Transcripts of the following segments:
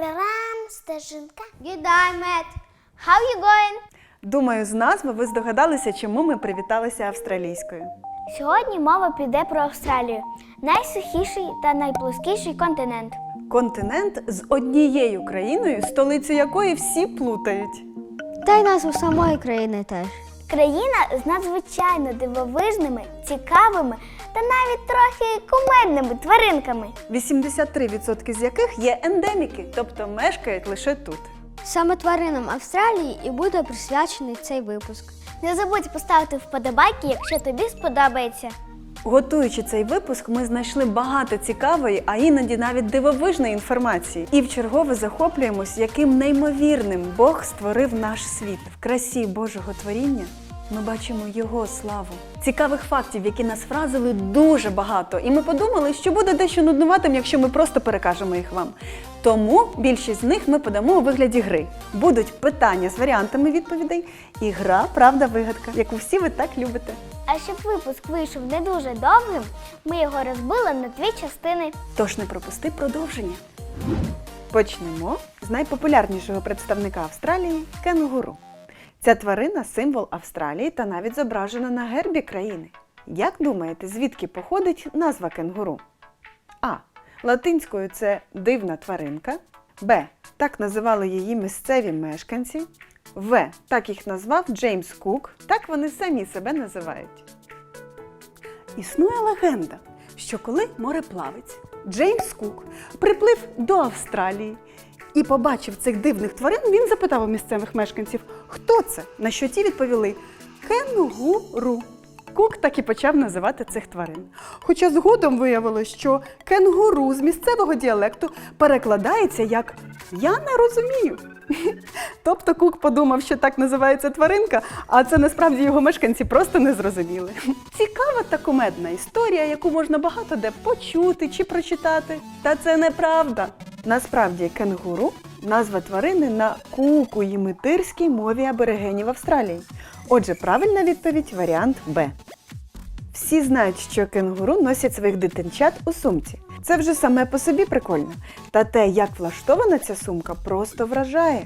Прарам, стежинка. Good day, How you going? Думаю, з назви ви здогадалися, чому ми привіталися австралійською. Сьогодні мова піде про Австралію. Найсухіший та найплоскіший континент. Континент з однією країною, столицю якої всі плутають. Та й назву самої країни теж. Країна з надзвичайно дивовижними, цікавими та навіть трохи кумедними тваринками. 83% з яких є ендеміки, тобто мешкають лише тут. Саме тваринам Австралії і буде присвячений цей випуск. Не забудь поставити вподобайки, якщо тобі сподобається. Готуючи цей випуск, ми знайшли багато цікавої, а іноді навіть дивовижної інформації. І вчергове захоплюємось, яким неймовірним Бог створив наш світ. В красі Божого творіння ми бачимо його славу. Цікавих фактів, які нас вразили, дуже багато. І ми подумали, що буде дещо нуднуватим, якщо ми просто перекажемо їх вам. Тому більшість з них ми подамо у вигляді гри. Будуть питання з варіантами відповідей і гра Правда-вигадка, яку всі ви так любите. А щоб випуск вийшов не дуже довгим, ми його розбили на дві частини. Тож не пропусти продовження. Почнемо з найпопулярнішого представника Австралії кенгуру. Ця тварина символ Австралії та навіть зображена на гербі країни. Як думаєте, звідки походить назва кенгуру? А. Латинською це дивна тваринка. Б. Так називали її місцеві мешканці. В. Так їх назвав Джеймс Кук. Так вони самі себе називають. Існує легенда, що коли мореплавець Джеймс Кук приплив до Австралії і побачив цих дивних тварин, він запитав у місцевих мешканців, це? На що ті відповіли кенгуру. Кук так і почав називати цих тварин. Хоча згодом виявилось, що кенгуру з місцевого діалекту перекладається як Я не розумію. Тобто Кук подумав, що так називається тваринка, а це насправді його мешканці просто не зрозуміли. Цікава та кумедна історія, яку можна багато де почути чи прочитати. Та це неправда. Насправді кенгуру назва тварини на кукуїмитирській мові аборигенів Австралії. Отже, правильна відповідь варіант Б. Всі знають, що кенгуру носять своїх дитинчат у сумці. Це вже саме по собі прикольно. Та те, як влаштована ця сумка, просто вражає.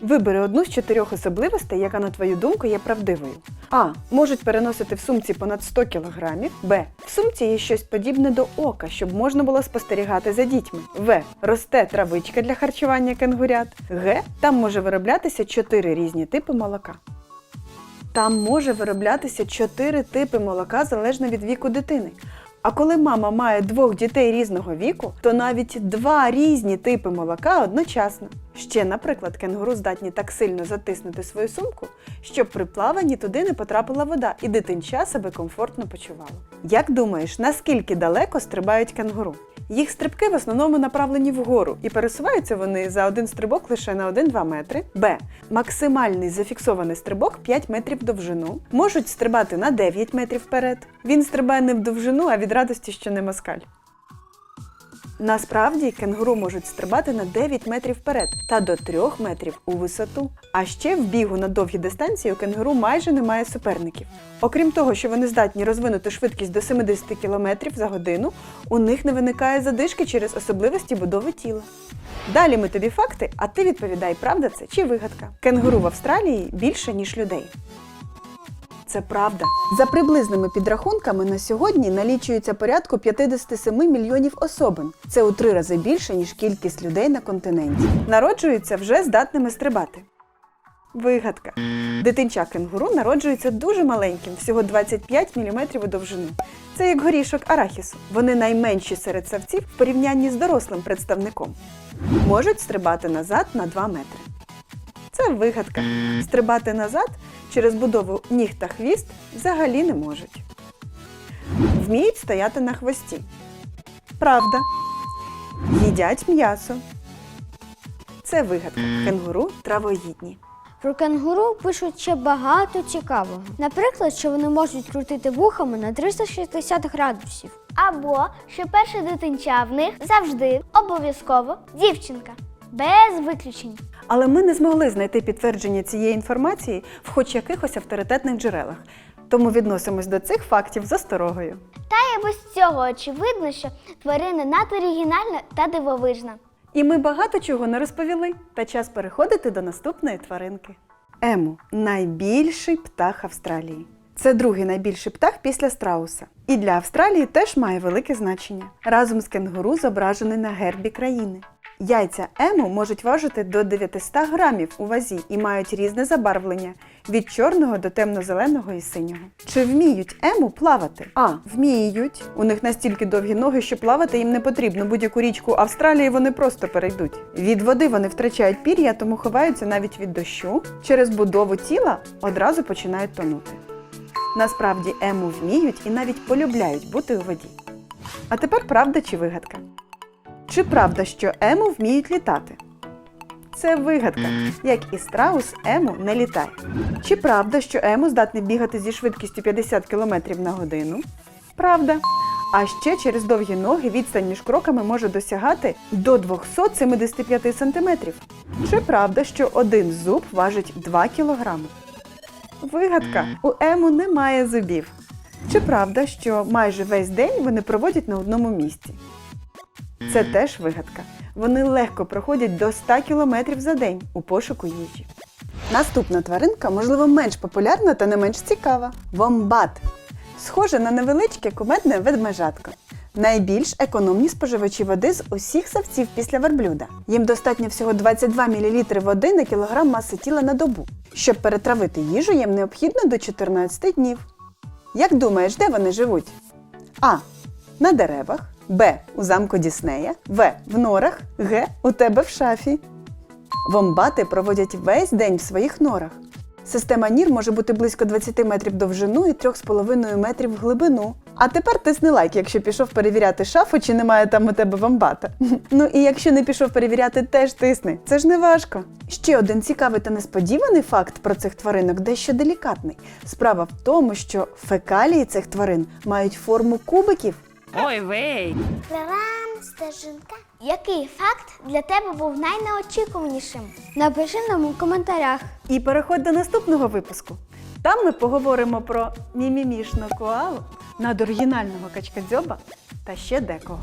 Вибери одну з чотирьох особливостей, яка, на твою думку, є правдивою. А. Можуть переносити в сумці понад 100 кг. Б. В сумці є щось подібне до ока, щоб можна було спостерігати за дітьми. В. Росте травичка для харчування кенгурят. Г. Там може вироблятися чотири різні типи молока. Там може вироблятися чотири типи молока залежно від віку дитини. А коли мама має двох дітей різного віку, то навіть два різні типи молока одночасно. Ще, наприклад, кенгуру здатні так сильно затиснути свою сумку, щоб при плаванні туди не потрапила вода і дитинча себе комфортно почувало. Як думаєш, наскільки далеко стрибають кенгуру? Їх стрибки в основному направлені вгору, і пересуваються вони за один стрибок лише на 1-2 метри. Б. Максимальний зафіксований стрибок 5 метрів довжину. Можуть стрибати на 9 метрів вперед. Він стрибає не в довжину, а від радості, що не москаль. Насправді кенгуру можуть стрибати на 9 метрів вперед та до 3 метрів у висоту. А ще в бігу на довгі дистанції у кенгуру майже немає суперників. Окрім того, що вони здатні розвинути швидкість до 70 км за годину, у них не виникає задишки через особливості будови тіла. Далі ми тобі факти, а ти відповідай, правда це чи вигадка. Кенгуру в Австралії більше, ніж людей. Це правда. За приблизними підрахунками на сьогодні налічується порядку 57 мільйонів особин. Це у три рази більше, ніж кількість людей на континенті. Народжуються вже здатними стрибати. Вигадка. Дитинча кенгуру народжується дуже маленьким, всього 25 мм у довжину. Це як горішок арахісу. Вони найменші серед савців в порівнянні з дорослим представником. Можуть стрибати назад на 2 метри. Це вигадка. Стрибати назад через будову ніг та хвіст взагалі не можуть. Вміють стояти на хвості. Правда. Їдять м'ясо. Це вигадка. Кенгуру травоїдні. Про кенгуру пишуть ще багато цікавого. Наприклад, що вони можуть крутити вухами на 360 градусів. Або що перше дитинча в них завжди обов'язково дівчинка. Без виключень. Але ми не змогли знайти підтвердження цієї інформації в хоч якихось авторитетних джерелах. Тому відносимось до цих фактів з осторогою. Та й без цього очевидно, що тварина надто оригінальна та дивовижна. І ми багато чого не розповіли, та час переходити до наступної тваринки. Ему найбільший птах Австралії. Це другий найбільший птах після страуса. І для Австралії теж має велике значення. Разом з кенгуру зображений на гербі країни. Яйця ему можуть важити до 900 грамів у вазі і мають різне забарвлення від чорного до темно-зеленого і синього. Чи вміють ему плавати? А, вміють. У них настільки довгі ноги, що плавати їм не потрібно. Будь-яку річку Австралії вони просто перейдуть. Від води вони втрачають пір'я, тому ховаються навіть від дощу. Через будову тіла одразу починають тонути. Насправді ему вміють і навіть полюбляють бути у воді. А тепер правда чи вигадка? Чи правда, що ему вміють літати? Це вигадка. Як і страус, ему не літає. Чи правда, що ему здатний бігати зі швидкістю 50 км на годину? Правда. А ще через довгі ноги відстань між кроками може досягати до 275 см. Чи правда, що один зуб важить 2 кг? Вигадка. У ему немає зубів. Чи правда, що майже весь день вони проводять на одному місці? Це теж вигадка. Вони легко проходять до 100 км за день у пошуку їжі. Наступна тваринка, можливо, менш популярна та не менш цікава вомбат. Схоже на невеличке кумедне ведмежатко. Найбільш економні споживачі води з усіх савців після верблюда. Їм достатньо всього 22 мл води на кілограм маси тіла на добу. Щоб перетравити їжу, їм необхідно до 14 днів. Як думаєш, де вони живуть? А. На деревах. Б. У замку Діснея. В. В норах. Г. У тебе в шафі. Вомбати проводять весь день в своїх норах. Система нір може бути близько 20 метрів довжину і 3,5 метрів в глибину. А тепер тисни лайк, якщо пішов перевіряти шафу, чи немає там у тебе вомбата. Ну і якщо не пішов перевіряти, теж тисни. Це ж не важко. Ще один цікавий та несподіваний факт про цих тваринок дещо делікатний. Справа в тому, що фекалії цих тварин мають форму кубиків. Ой, вей! Лерам, стежинка. Який факт для тебе був найнеочікуванішим? Напиши нам у коментарях. І переходь до наступного випуску. Там ми поговоримо про мімімішну коалу, надоригінального качкадзьоба та ще декого.